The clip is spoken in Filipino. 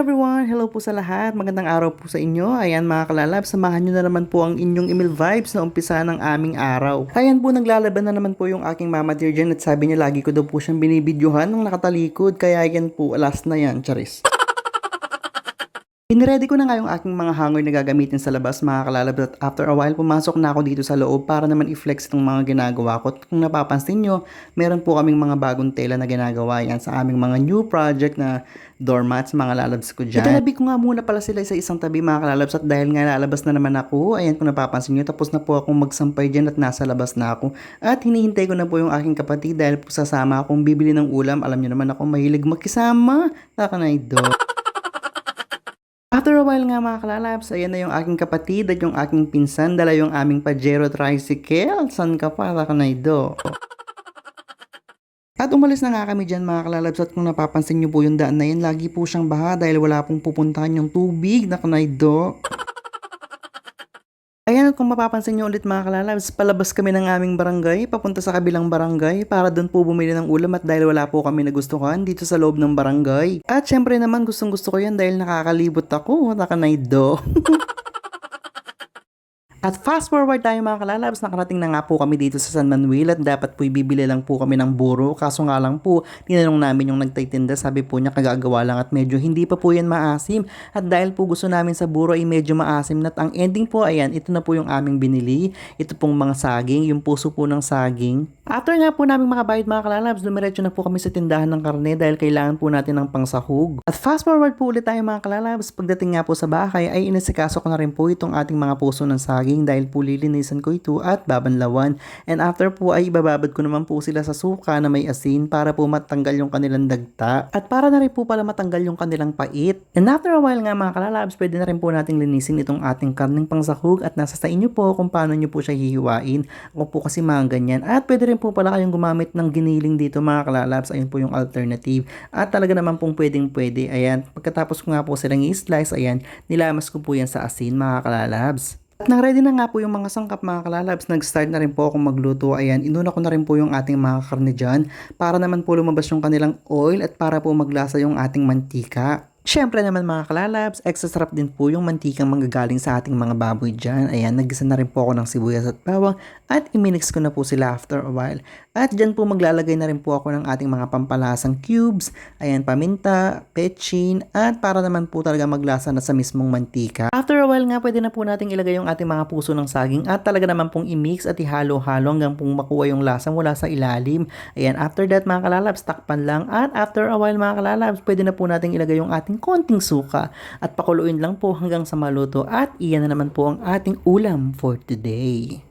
everyone! Hello po sa lahat. Magandang araw po sa inyo. Ayan mga kalalab, samahan nyo na naman po ang inyong email vibes na umpisa ng aming araw. Ayan po, naglalaban na naman po yung aking mama dear dyan at sabi niya lagi ko daw po siyang binibidyohan nung nakatalikod. Kaya yan po, last na yan, charis. Iniready ko na nga yung aking mga hanger na gagamitin sa labas mga kalalab at after a while pumasok na ako dito sa loob para naman i-flex itong mga ginagawa ko. At kung napapansin nyo, meron po kaming mga bagong tela na ginagawa yan sa aming mga new project na doormats mga lalabs ko dyan. Italabi ko nga muna pala sila sa isang tabi mga kalalabs at dahil nga lalabas na naman ako, ayan kung napapansin nyo, tapos na po akong magsampay dyan at nasa labas na ako. At hinihintay ko na po yung aking kapatid dahil po sasama akong bibili ng ulam. Alam nyo naman ako mahilig makisama. Takanay do. After a while nga mga kalalabs, ayan na yung aking kapatid at yung aking pinsan, dala yung aming Pajero tricycle. San ka para ka na? At umalis na nga kami dyan mga kalalabs at kung napapansin nyo po yung daan na yan, lagi po siyang baha dahil wala pong pupuntahan yung tubig na kanaydo. Ayan, kung mapapansin nyo ulit mga kalalabs, palabas kami ng aming barangay, papunta sa kabilang barangay, para doon po bumili ng ulam at dahil wala po kami nagustuhan dito sa loob ng barangay. At syempre naman gustong gusto ko yan dahil nakakalibot ako, nakanaydo. At fast forward tayo mga kalalabs, nakarating na nga po kami dito sa San Manuel at dapat po ibibili lang po kami ng buro. Kaso nga lang po, tinanong namin yung nagtitinda, sabi po niya kagagawa lang at medyo hindi pa po yan maasim. At dahil po gusto namin sa buro ay medyo maasim na ang ending po ayan, ito na po yung aming binili. Ito pong mga saging, yung puso po ng saging. After nga po namin makabayad mga kalalabs, dumiretso na po kami sa tindahan ng karne dahil kailangan po natin ng pangsahog. At fast forward po ulit tayo mga kalalabs, pagdating nga po sa bahay ay inisikaso ko na rin po itong ating mga puso ng saging dahil po lilinisan ko ito at babanlawan. And after po ay ibababad ko naman po sila sa suka na may asin para po matanggal yung kanilang dagta. At para na rin po pala matanggal yung kanilang pait. And after a while nga mga kalalabs, pwede na rin po nating linisin itong ating karning pangsahog at nasa sa inyo po kung paano nyo po siya hihiwain. Ako po kasi mga ganyan. At pwede rin po pala kayong gumamit ng giniling dito mga kalalabs. Ayun po yung alternative. At talaga naman pong pwedeng pwede. Ayan, pagkatapos ko nga po silang i-slice, ayan, nilamas ko po yan sa asin mga kalalabs. At nang-ready na nga po yung mga sangkap mga kalalabs, nag-start na rin po akong magluto. Ayan, inuna ko na rin po yung ating mga karne dyan para naman po lumabas yung kanilang oil at para po maglasa yung ating mantika. Siyempre naman mga kalalabs, extra sarap din po yung mantikang manggagaling sa ating mga baboy dyan. Ayan, nagisa na rin po ako ng sibuyas at bawang at iminix ko na po sila after a while. At dyan po maglalagay na rin po ako ng ating mga pampalasang cubes, ayan, paminta, pechin, at para naman po talaga maglasa na sa mismong mantika. After a while nga, pwede na po nating ilagay yung ating mga puso ng saging at talaga naman pong i-mix at ihalo-halo hanggang pong makuha yung lasa mula sa ilalim. Ayan, after that mga kalalabs, takpan lang. At after a while mga kalalabs, pwede na po nating ilagay yung ating konting suka at pakuluin lang po hanggang sa maluto. At iyan na naman po ang ating ulam for today.